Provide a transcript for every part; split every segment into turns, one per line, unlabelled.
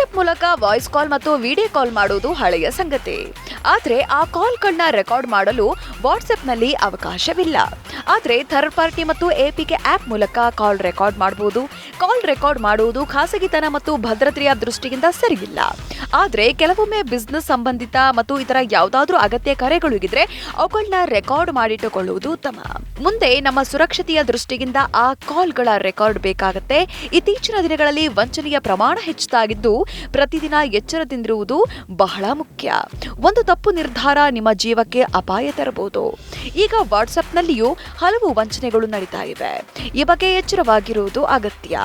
ಮೂಲಕ voice call ಮತ್ತು video call ಮಾಡುವುದು ಹಳೆಯ ಸಂಗತಿ. ಆದರೆ ಆ ಕಾಲ್ಗಳನ್ನ ರೆಕಾರ್ಡ್ ಮಾಡಲು ವಾಟ್ಸ್ಆಪ್ನಲ್ಲಿ ಅವಕಾಶವಿಲ್ಲ. ಆದರೆ ಥರ್ಡ್ ಪಾರ್ಟಿ ಮತ್ತು ಎಪಿಕೆ ಆಪ್ ಮೂಲಕ ಕಾಲ್ ರೆಕಾರ್ಡ್ ಮಾಡಬಹುದು ಕಾಲ್ ರೆಕಾರ್ಡ್ ಮಾಡುವುದು ಖಾಸಗಿತನ ಮತ್ತು ಭದ್ರತೆಯ ದೃಷ್ಟಿಯಿಂದ ಸರಿಯಿಲ್ಲ. ಆದರೆ ಕೆಲವೊಮ್ಮೆ ಬಿಸ್ನೆಸ್ ಸಂಬಂಧಿತ ಮತ್ತು ಇತರ ಯಾವುದಾದ್ರೂ ಅಗತ್ಯ ಕರೆಗಳು ಇದ್ರೆ ಅವುಗಳನ್ನ ರೆಕಾರ್ಡ್ ಮಾಡಿಟ್ಟುಕೊಳ್ಳುವುದು ಉತ್ತಮ. ಮುಂದೆ ನಮ್ಮ ಸುರಕ್ಷತೆಯ ದೃಷ್ಟಿಯಿಂದ ಆ ಕಾಲ್ಗಳ ರೆಕಾರ್ಡ್ ಬೇಕಾಗುತ್ತೆ. ಇತ್ತೀಚಿನ ದಿನಗಳಲ್ಲಿ ವಂಚನೆಯ ಪ್ರಮಾಣ ಹೆಚ್ಚಾಗಿದ್ದು ಪ್ರತಿದಿನ ಎಚ್ಚರದಿಂದಿರುವುದು ಬಹಳ ಮುಖ್ಯ. ಒಂದು ತಪ್ಪು ನಿರ್ಧಾರ ನಿಮ್ಮ ಜೀವಕ್ಕೆ ಅಪಾಯ ತರಬಹುದು. ಈಗ ವಾಟ್ಸಪ್ನಲ್ಲಿಯೂ ಹಲವು ವಂಚನೆಗಳು ನಡೀತಾ ಇವೆ. ಈ ಬಗ್ಗೆ ಎಚ್ಚರವಾಗಿರುವುದು ಅಗತ್ಯ.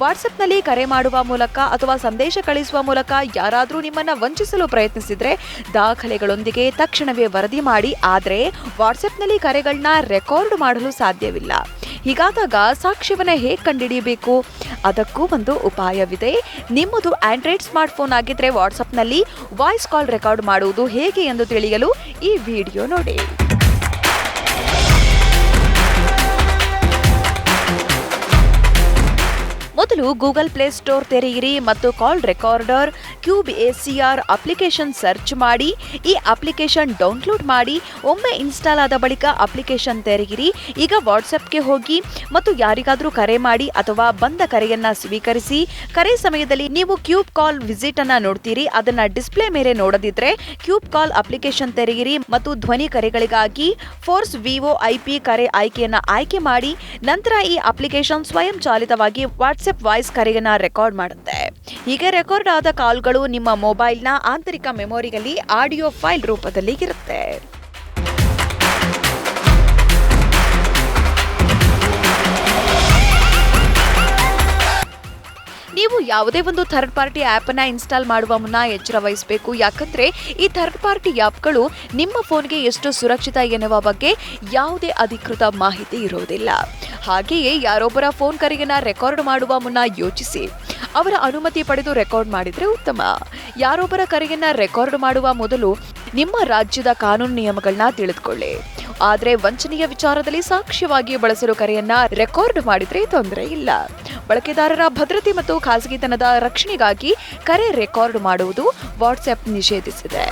ವಾಟ್ಸ್ಆಪ್ನಲ್ಲಿ ಕರೆ ಮಾಡುವ ಮೂಲಕ ಅಥವಾ ಸಂದೇಶ ಕಳಿಸುವ ಮೂಲಕ ಯಾರಾದರೂ ನಿಮ್ಮನ್ನು ವಂಚಿಸಲು ಪ್ರಯತ್ನಿಸಿದರೆ ದಾಖಲೆಗಳೊಂದಿಗೆ ತಕ್ಷಣವೇ ವರದಿ ಮಾಡಿ. ಆದರೆ ವಾಟ್ಸಪ್ನಲ್ಲಿ ಕರೆಗಳನ್ನ ರೆಕಾರ್ಡ್ ಮಾಡಲು ಸಾಧ್ಯವಿಲ್ಲ. ಹೀಗಾದಾಗ ಸಾಕ್ಷ್ಯವನ್ನು ಹೇಗೆ ಕಂಡುಹಿಡಿಯಬೇಕು? ಅದಕ್ಕೂ ಒಂದು ಉಪಾಯವಿದೆ. ನಿಮ್ಮದು ಆಂಡ್ರಾಯ್ಡ್ ಸ್ಮಾರ್ಟ್ಫೋನ್ ಆಗಿದ್ರೆ ವಾಟ್ಸಪ್ನಲ್ಲಿ ವಾಯ್ಸ್ ಕಾಲ್ ರೆಕಾರ್ಡ್ ಮಾಡುವುದು ಹೇಗೆ ಎಂದು ತಿಳಿಯಲು ಈ ವಿಡಿಯೋ ನೋಡಿ. ಮೊದಲು ಗೂಗಲ್ ಪ್ಲೇ ಸ್ಟೋರ್ ತೆರೆಯಿರಿ ಮತ್ತು call recorder cube ACR application search ಮಾಡಿ, ಈ ಅಪ್ಲಿಕೇಶನ್ ಡೌನ್ಲೋಡ್ ಮಾಡಿ, ಒಮ್ಮೆ ಇನ್ಸ್ಟಾಲ್ ಆದ ಬಳಿಕ ಅಪ್ಲಿಕೇಶನ್ ತೆರೆಯಿರಿ. ಈಗ ವಾಟ್ಸಪ್ಗೆ ಹೋಗಿ ಮತ್ತು ಯಾರಿಗಾದರೂ ಕರೆ ಮಾಡಿ ಅಥವಾ ಬಂದ ಕರೆಯನ್ನ ಸ್ವೀಕರಿಸಿ, ಕರೆ ಸಮಯದಲ್ಲಿ ನೀವು ಕ್ಯೂಬ್ ಕಾಲ್ ವಿಸಿಟ್ ಅನ್ನ ನೋಡ್ತೀರಿ. ಅದನ್ನ ಡಿಸ್ಪ್ಲೇ ಮೇಲೆ ನೋಡದಿದ್ರೆ ಕ್ಯೂಬ್ ಕಾಲ್ ಅಪ್ಲಿಕೇಶನ್ ತೆರೆಯಿರಿ ಮತ್ತು ಧ್ವನಿ ಕರೆಗಳಿಗಾಗಿ ಫೋರ್ಸ್ ವಿಒ ಐಪಿ ಕರೆ ಆಯ್ಕೆಯನ್ನು ಆಯ್ಕೆ ಮಾಡಿ, ನಂತರ ಈ ಅಪ್ಲಿಕೇಶನ್ ಸ್ವಯಂ ಚಾಲಿತವಾಗಿ ವಾಟ್ಸ್ಆಪ್ ವಾಯ್ಸ್ ಕರೆಯನ್ನು ರೆಕಾರ್ಡ್ ಮಾಡುತ್ತೆ. ಹೀಗೆ ರೆಕಾರ್ಡ್ ಆದ ಕಾಲ್ಗಳು ನಿಮ್ಮ ಮೊಬೈಲ್ನ ಆಂತರಿಕ ಮೆಮೊರಿಯಲ್ಲಿ ಆಡಿಯೋ ಫೈಲ್ ರೂಪದಲ್ಲಿ ಇರುತ್ತೆ. ನೀವು ಯಾವುದೇ ಒಂದು ಥರ್ಡ್ ಪಾರ್ಟಿ ಆ್ಯಪನ್ನು ಇನ್ಸ್ಟಾಲ್ ಮಾಡುವ ಮುನ್ನ ಎಚ್ಚರ ವಹಿಸಬೇಕು. ಯಾಕಂದ್ರೆ ಈ ಥರ್ಡ್ ಪಾರ್ಟಿ ಆ್ಯಪ್ಗಳು ನಿಮ್ಮ ಫೋನ್ಗೆ ಎಷ್ಟು ಸುರಕ್ಷಿತ ಎನ್ನುವ ಬಗ್ಗೆ ಯಾವುದೇ ಅಧಿಕೃತ ಮಾಹಿತಿ ಇರೋದಿಲ್ಲ. ಹಾಗೆಯೇ ಯಾರೊಬ್ಬರ ಫೋನ್ ಕರೆಯನ್ನ ರೆಕಾರ್ಡ್ ಮಾಡುವ ಮುನ್ನ ಯೋಚಿಸಿ. ಅವರ ಅನುಮತಿ ಪಡೆದು ರೆಕಾರ್ಡ್ ಮಾಡಿದ್ರೆ ಉತ್ತಮ. ಯಾರೊಬ್ಬರ ಕರೆಯನ್ನ ರೆಕಾರ್ಡ್ ಮಾಡುವ ಮೊದಲು ನಿಮ್ಮ ರಾಜ್ಯದ ಕಾನೂನು ನಿಯಮಗಳನ್ನ ತಿಳಿದುಕೊಳ್ಳಿ. ಆದರೆ ವಂಚನೆಯ ವಿಚಾರದಲ್ಲಿ ಸಾಕ್ಷ್ಯವಾಗಿ ಬಳಸಲು ಕರೆಯನ್ನ ರೆಕಾರ್ಡ್ ಮಾಡಿದ್ರೆ ತೊಂದರೆ ಇಲ್ಲ. ಬಳಕೆದಾರರ ಭದ್ರತೆ ಮತ್ತು ಖಾಸಗಿತನದ ರಕ್ಷಣೆಗಾಗಿ ಕರೆ ರೆಕಾರ್ಡ್ ಮಾಡುವುದು ವಾಟ್ಸ್ಆಪ್ ನಿಷೇಧಿಸಿದೆ.